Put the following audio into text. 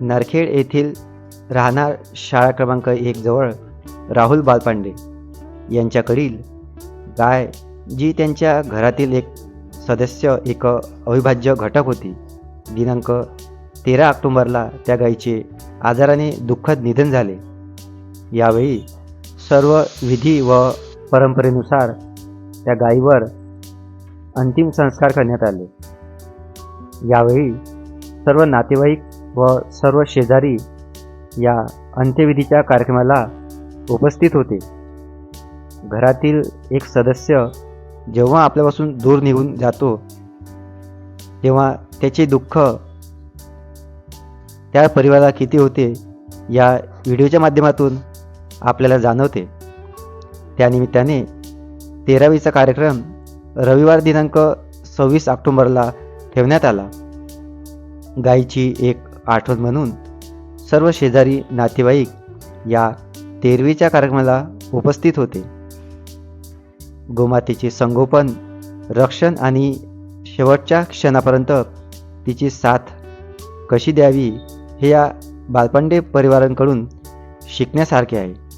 नरखेड येथील राहणार शाळा क्रमांक एक जवळ राहुल बालपांडे यांच्याकडील गाय जी त्यांच्या घरातील एक सदस्य एक अविभाज्य घटक होती. दिनांक तेरा ऑक्टोंबरला त्या गायीचे आजाराने दुःखद निधन झाले. यावेळी सर्व विधी व परंपरेनुसार त्या गायीवर अंतिम संस्कार करण्यात आले. यावेळी सर्व नातेवाईक व सर्व शेजारी या अंत्यविधीच्या कार्यक्रमाला उपस्थित होते. घरातील एक सदस्य जेव्हा आपल्यापासून दूर निघून जातो तेव्हा त्याचे दुःख त्या परिवाराला किती होते या व्हिडिओच्या माध्यमातून आपल्याला जाणवते. त्यानिमित्ताने तेरावीचा कार्यक्रम रविवार दिनांक सव्वीस ऑक्टोंबरला ठेवण्यात आला. गायीची एक आठवण म्हणून सर्व शेजारी नातेवाईक या तेरवीच्या कार्यक्रमाला उपस्थित होते. गोमातेचे संगोपन रक्षण आणि शेवटच्या क्षणापर्यंत तिची साथ कशी द्यावी हे या बालपांडे परिवारांकडून शिकण्यासारखे आहे.